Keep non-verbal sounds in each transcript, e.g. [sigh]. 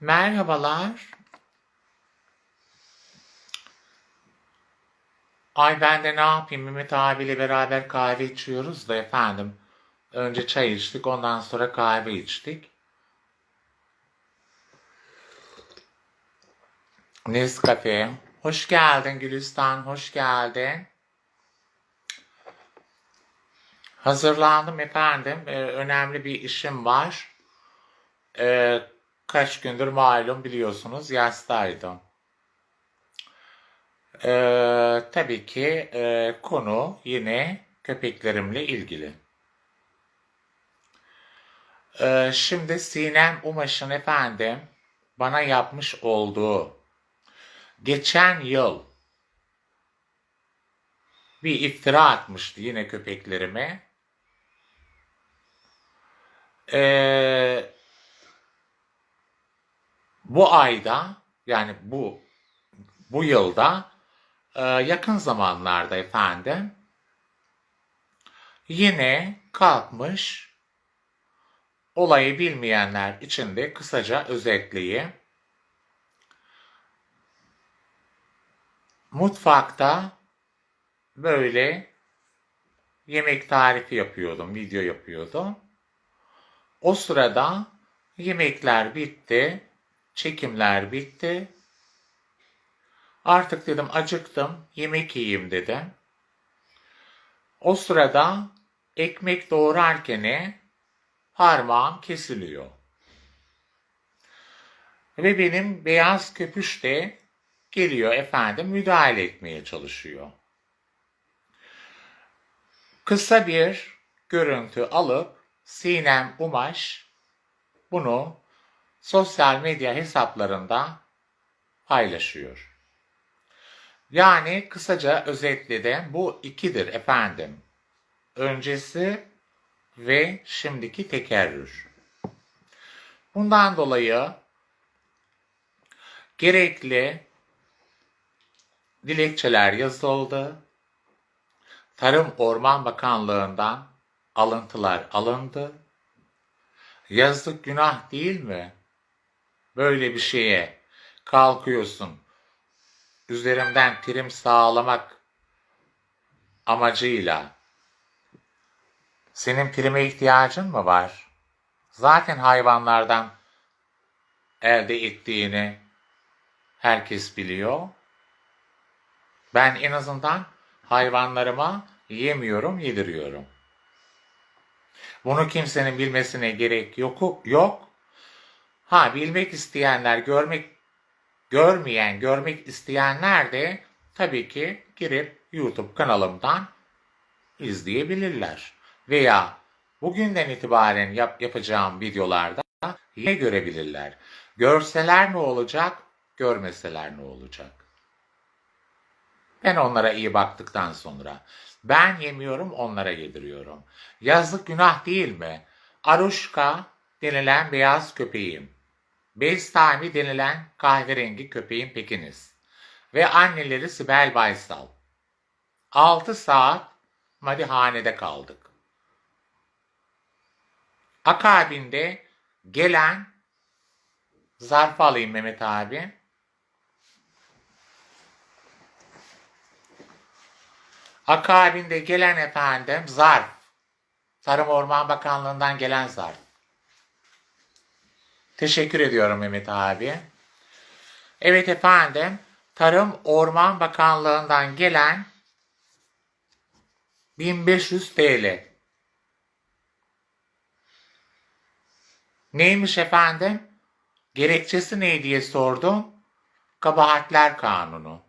Merhabalar. Ay ben de ne yapayım Mehmet abiyle beraber kahve içiyoruz da efendim. Önce çay içtik ondan sonra kahve içtik. Nescafe. Hoş geldin Gülistan, hoş geldin. Hazırlandım efendim. Ee, önemli bir işim var. Ee, kaç gündür malum biliyorsunuz yastaydım. Ee, tabii ki e, konu yine köpeklerimle ilgili. Ee, şimdi Sinem Umaş'ın efendim bana yapmış olduğu geçen yıl bir iftira atmıştı yine köpeklerime. Ee, bu ayda yani bu bu yılda e, yakın zamanlarda efendim yine kalkmış olayı bilmeyenler için de kısaca özetleyeyim. Mutfakta böyle yemek tarifi yapıyordum, video yapıyordum. O sırada yemekler bitti, çekimler bitti. Artık dedim acıktım, yemek yiyeyim dedim. O sırada ekmek doğrarken parmağım kesiliyor. Ve benim beyaz köpüş de geliyor efendim müdahale etmeye çalışıyor. Kısa bir görüntü alıp Sinem Umaş bunu sosyal medya hesaplarında paylaşıyor. Yani kısaca özetledim bu ikidir efendim. Öncesi ve şimdiki tekerrür. Bundan dolayı gerekli dilekçeler yazıldı. Tarım Orman Bakanlığı'ndan alıntılar alındı. Yazık günah değil mi? Böyle bir şeye kalkıyorsun. Üzerimden prim sağlamak amacıyla. Senin prime ihtiyacın mı var? Zaten hayvanlardan elde ettiğini herkes biliyor. Ben en azından hayvanlarıma yemiyorum, yediriyorum. Bunu kimsenin bilmesine gerek yok. yok. Ha bilmek isteyenler, görmek görmeyen, görmek isteyenler de tabii ki girip YouTube kanalımdan izleyebilirler. Veya bugünden itibaren yap, yapacağım videolarda yine görebilirler. Görseler ne olacak, görmeseler ne olacak? Ben onlara iyi baktıktan sonra ben yemiyorum onlara yediriyorum. Yazık günah değil mi? Aruşka denilen beyaz köpeğim. Bestami denilen kahverengi köpeğim Pekiniz. Ve anneleri Sibel Baysal. 6 saat madihanede kaldık. Akabinde gelen zarf alayım Mehmet abi. Akabinde gelen efendim zarf. Tarım Orman Bakanlığı'ndan gelen zarf. Teşekkür ediyorum Mehmet abi. Evet efendim, Tarım Orman Bakanlığı'ndan gelen 1500 TL. Neymiş efendim? Gerekçesi ne diye sordum. Kabahatler Kanunu.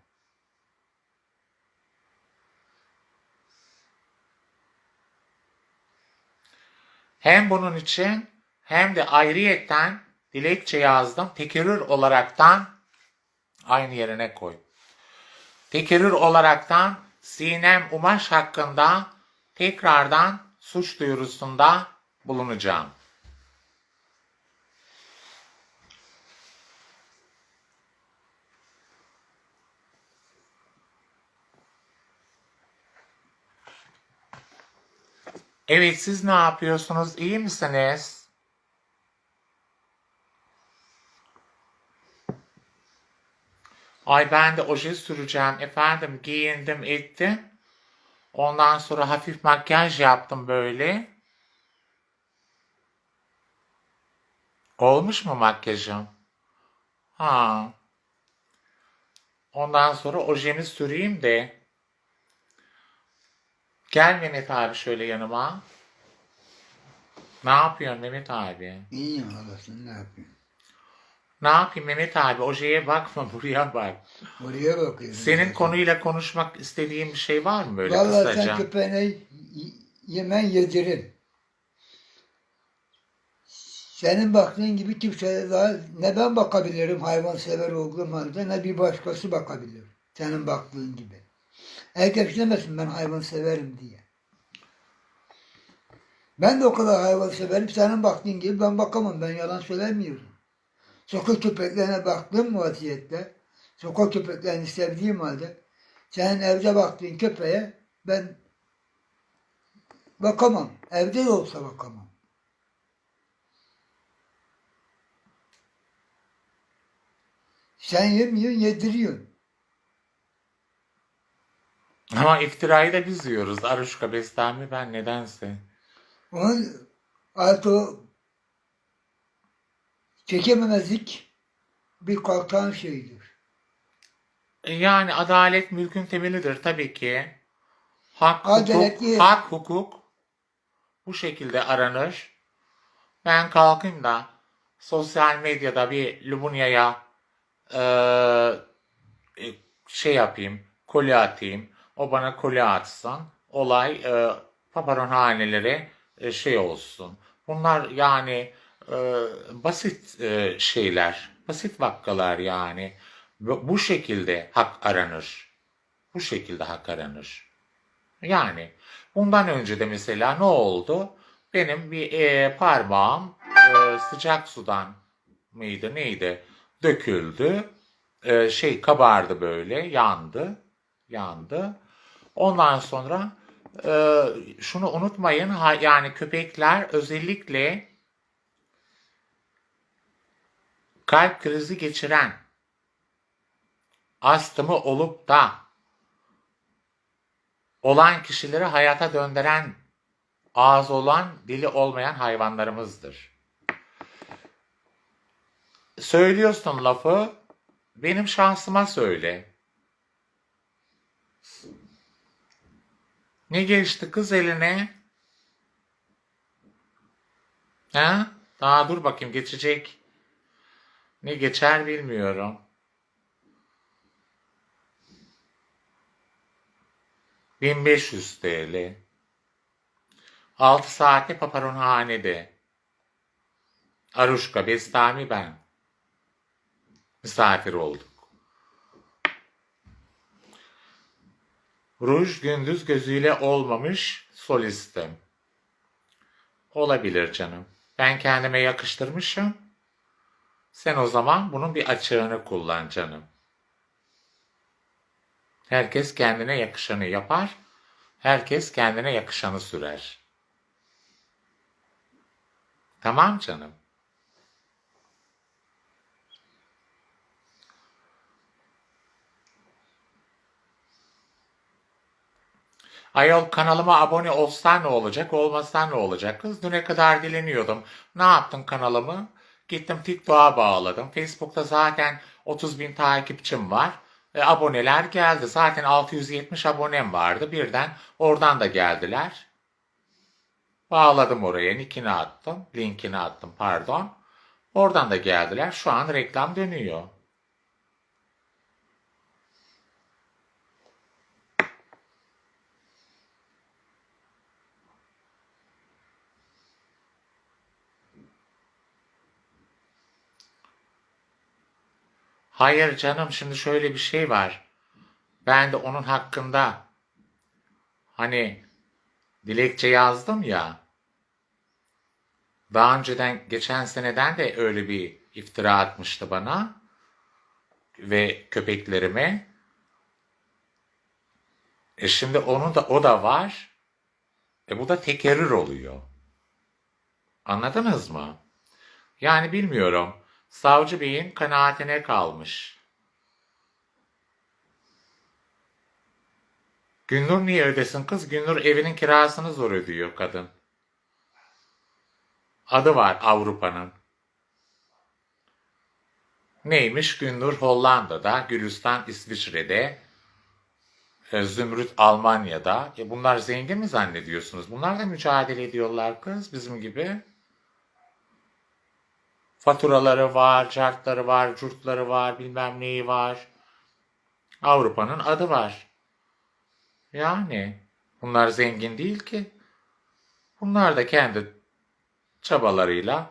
Hem bunun için hem de ayrıyetten dilekçe yazdım. Tekerrür olaraktan aynı yerine koy. Tekerrür olaraktan Sinem Umaş hakkında tekrardan suç duyurusunda bulunacağım. Evet siz ne yapıyorsunuz? İyi misiniz? Ay ben de oje süreceğim. Efendim giyindim ettim. Ondan sonra hafif makyaj yaptım böyle. Olmuş mu makyajım? Ha. Ondan sonra ojemi süreyim de. Gel Mehmet abi şöyle yanıma. Ne yapıyorsun Mehmet abi? İyiyim halasın ne yapayım? Ne yapayım Mehmet abi? Ojeye bakma [laughs] buraya bak. Oraya bakıyorum. Senin konuyla konuşmak istediğin bir şey var mı böyle Vallahi kısaca? sen köpeğine yemen yedirin. Senin baktığın gibi kimse daha ne ben bakabilirim hayvan sever olduğum halde ne bir başkası bakabilir. Senin baktığın gibi. Herkes demesin ben hayvan severim diye. Ben de o kadar hayvan severim. Senin baktığın gibi ben bakamam. Ben yalan söylemiyorum. Sokak köpeklerine baktığım vaziyette, sokak köpeklerini sevdiğim halde, senin evde baktığın köpeğe ben bakamam. Evde de olsa bakamam. Sen yemiyorsun, yediriyorsun. Ama iftirayı da biz yiyoruz. Aruşka Bestami ben nedense. Onun artı o çekememezlik bir kalkan şeyidir. Yani adalet mülkün temelidir tabii ki. Hak, Adaletli- hukuk, hak, hukuk bu şekilde aranır. Ben kalkayım da sosyal medyada bir Lubunya'ya eee, e, şey yapayım, koli atayım. O bana koli atsın. Olay e, paparon haneleri e, şey olsun. Bunlar yani e, basit e, şeyler, basit vakkalar yani. Bu şekilde hak aranır. Bu şekilde hak aranır. Yani bundan önce de mesela ne oldu? Benim bir e, parmağım e, sıcak sudan mıydı neydi döküldü. E, şey kabardı böyle yandı. Yandı. Ondan sonra e, şunu unutmayın ha, yani köpekler özellikle kalp krizi geçiren astımı olup da olan kişileri hayata döndüren ağzı olan dili olmayan hayvanlarımızdır. Söylüyorsun lafı benim şansıma söyle. Ne geçti kız eline? Ha? Daha dur bakayım geçecek. Ne geçer bilmiyorum. ...1500 TL. 6 saatte paparonhanede. Aruşka, Bestami ben. Misafir olduk. Ruj gündüz gözüyle olmamış solistim. Olabilir canım. Ben kendime yakıştırmışım. Sen o zaman bunun bir açığını kullan canım. Herkes kendine yakışanı yapar. Herkes kendine yakışanı sürer. Tamam canım. Ayol kanalıma abone olsan ne olacak, olmasan ne olacak? Kız düne kadar dileniyordum. Ne yaptın kanalımı? Gittim TikTok'a bağladım. Facebook'ta zaten 30 bin takipçim var. E, aboneler geldi. Zaten 670 abonem vardı. Birden oradan da geldiler. Bağladım oraya. Nickini attım. Linkini attım pardon. Oradan da geldiler. Şu an reklam dönüyor. Hayır canım şimdi şöyle bir şey var. Ben de onun hakkında hani dilekçe yazdım ya. Daha önceden geçen seneden de öyle bir iftira atmıştı bana ve köpeklerime. E şimdi onun da o da var. E bu da tekerrür oluyor. Anladınız mı? Yani bilmiyorum savcı beyin kanaatine kalmış. Gündür niye ödesin kız? Gündür evinin kirasını zor ödüyor kadın. Adı var Avrupa'nın. Neymiş Gündür Hollanda'da, Gülistan İsviçre'de, e, Zümrüt Almanya'da. Ya bunlar zengin mi zannediyorsunuz? Bunlar da mücadele ediyorlar kız bizim gibi. Faturaları var, cartları var, curtları var, bilmem neyi var. Avrupa'nın adı var. Yani bunlar zengin değil ki. Bunlar da kendi çabalarıyla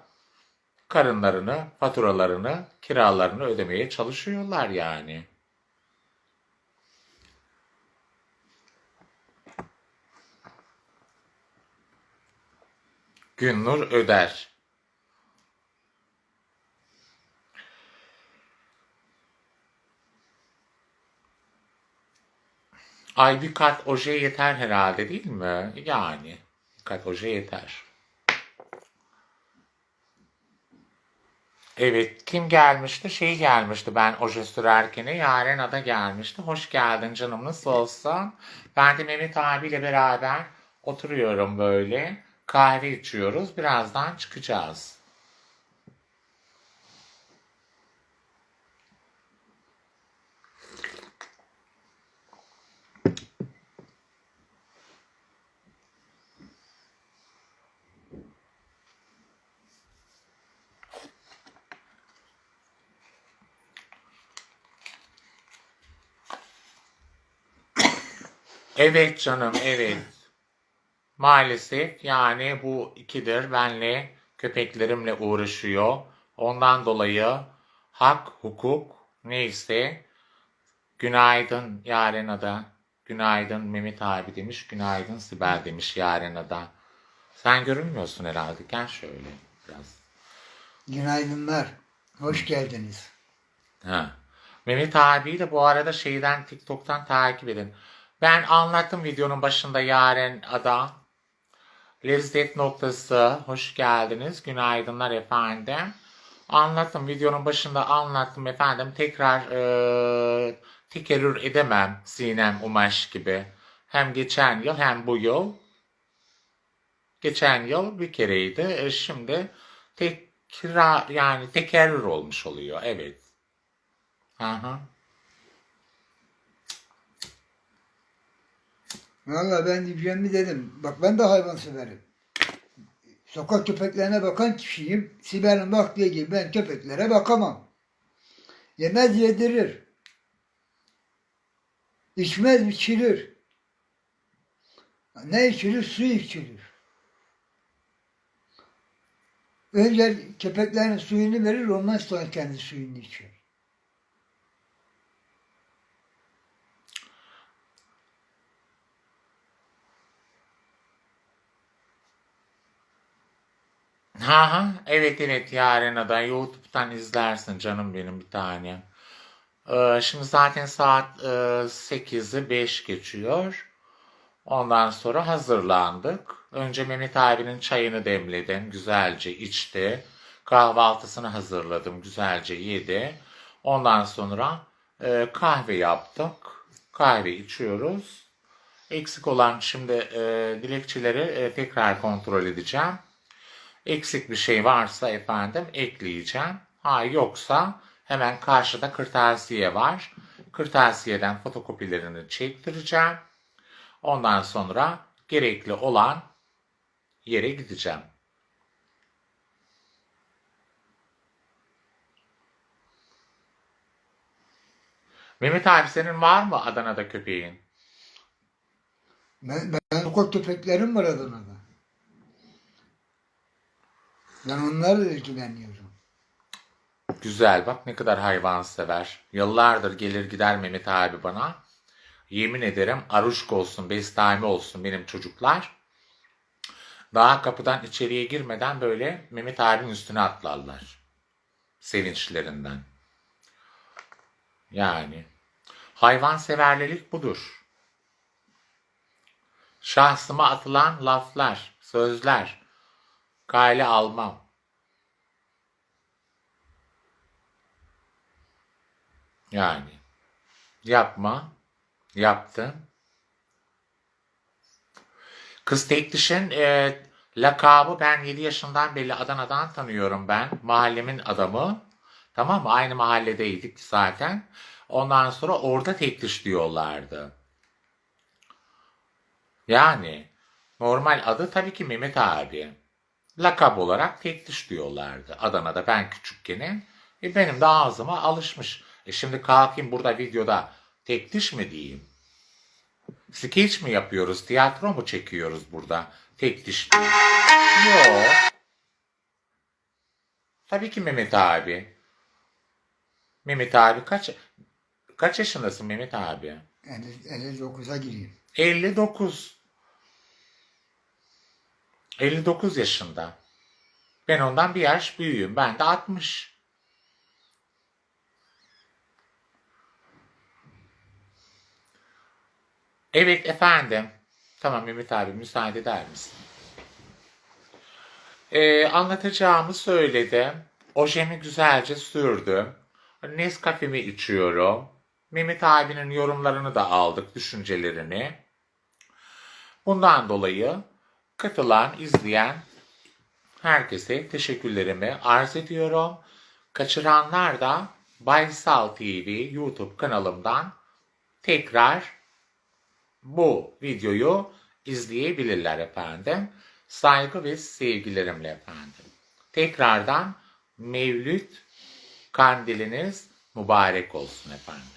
karınlarını, faturalarını, kiralarını ödemeye çalışıyorlar yani. Günnur öder. Ay bir kat oje yeter herhalde değil mi? Yani bir kat oje yeter. Evet kim gelmişti? Şey gelmişti ben oje sürerken Yaren Ada gelmişti. Hoş geldin canım nasıl olsa. Ben de Mehmet abiyle beraber oturuyorum böyle. Kahve içiyoruz. Birazdan çıkacağız. Evet canım evet. Maalesef yani bu ikidir benle köpeklerimle uğraşıyor. Ondan dolayı hak, hukuk neyse günaydın Yaren Ada. Günaydın Mehmet abi demiş. Günaydın Sibel demiş Yaren Ada. Sen görünmüyorsun herhalde. Gel şöyle biraz. Günaydınlar. Hoş geldiniz. Ha. Mehmet abiyi de bu arada şeyden TikTok'tan takip edin. Ben anlattım videonun başında Yaren Ada. Lezzet noktası. Hoş geldiniz. Günaydınlar efendim. Anlattım. Videonun başında anlattım efendim. Tekrar e, tekerrür edemem Sinem Umaş gibi. Hem geçen yıl hem bu yıl. Geçen yıl bir kereydi. E, şimdi tekrar yani tekerrür olmuş oluyor. Evet. Aha. Valla ben diyeceğimi dedim. Bak ben de hayvan severim. Sokak köpeklerine bakan kişiyim. Sibel'in baktığı gibi ben köpeklere bakamam. Yemez yedirir. İçmez içilir. Ne içilir? Su içilir. Önce köpeklerin suyunu verir, ondan sonra kendi suyunu içer. Ha ha evet evet yarın da YouTube'dan izlersin canım benim bir tane. Ee, şimdi zaten saat e, 8'i 5 geçiyor. Ondan sonra hazırlandık. Önce Mehmet abinin çayını demledim. Güzelce içti. Kahvaltısını hazırladım. Güzelce yedi. Ondan sonra e, kahve yaptık. Kahve içiyoruz. Eksik olan şimdi e, dilekçeleri e, tekrar kontrol edeceğim. Eksik bir şey varsa efendim ekleyeceğim. Ha yoksa hemen karşıda kırtasiye var. Kırtasiyeden fotokopilerini çektireceğim. Ondan sonra gerekli olan yere gideceğim. Mehmet abi senin var mı Adana'da köpeğin? Ben, ben sokak köpeklerim var Adana'da. Ben onlarla ilgileniyorum. Güzel bak ne kadar hayvansever. Yıllardır gelir gider Mehmet abi bana. Yemin ederim aruşk olsun, bestami olsun benim çocuklar. Daha kapıdan içeriye girmeden böyle Mehmet abinin üstüne atlarlar. Sevinçlerinden. Yani hayvanseverlik budur. Şahsıma atılan laflar, sözler, kale almam. Yani yapma, yaptın, Kız Tektiş'in e, lakabı ben 7 yaşından beri Adana'dan tanıyorum ben. Mahallemin adamı. Tamam mı? Aynı mahalledeydik zaten. Ondan sonra orada Tektiş diyorlardı. Yani normal adı tabii ki Mehmet abi. Lakap olarak Tektiş diyorlardı. Adana'da ben küçükken. E benim de ağzıma alışmış. E şimdi kalkayım burada videoda Tektiş mi diyeyim? Skeç mi yapıyoruz? Tiyatro mu çekiyoruz burada? Tek diş değil. Yok. Tabii ki Mehmet abi. Mehmet abi kaç kaç yaşındasın Mehmet abi? 50, 59'a gireyim. 59. 59 yaşında. Ben ondan bir yaş büyüğüm. Ben de 60. Evet efendim. Tamam Mehmet abi müsaade eder misin? Ee, anlatacağımı söyledim. Ojemi güzelce sürdüm. Nescafe'mi içiyorum. Mehmet abinin yorumlarını da aldık, düşüncelerini. Bundan dolayı katılan, izleyen herkese teşekkürlerimi arz ediyorum. Kaçıranlar da Baysal TV YouTube kanalımdan tekrar bu videoyu izleyebilirler efendim. Saygı ve sevgilerimle efendim. Tekrardan Mevlüt kandiliniz mübarek olsun efendim.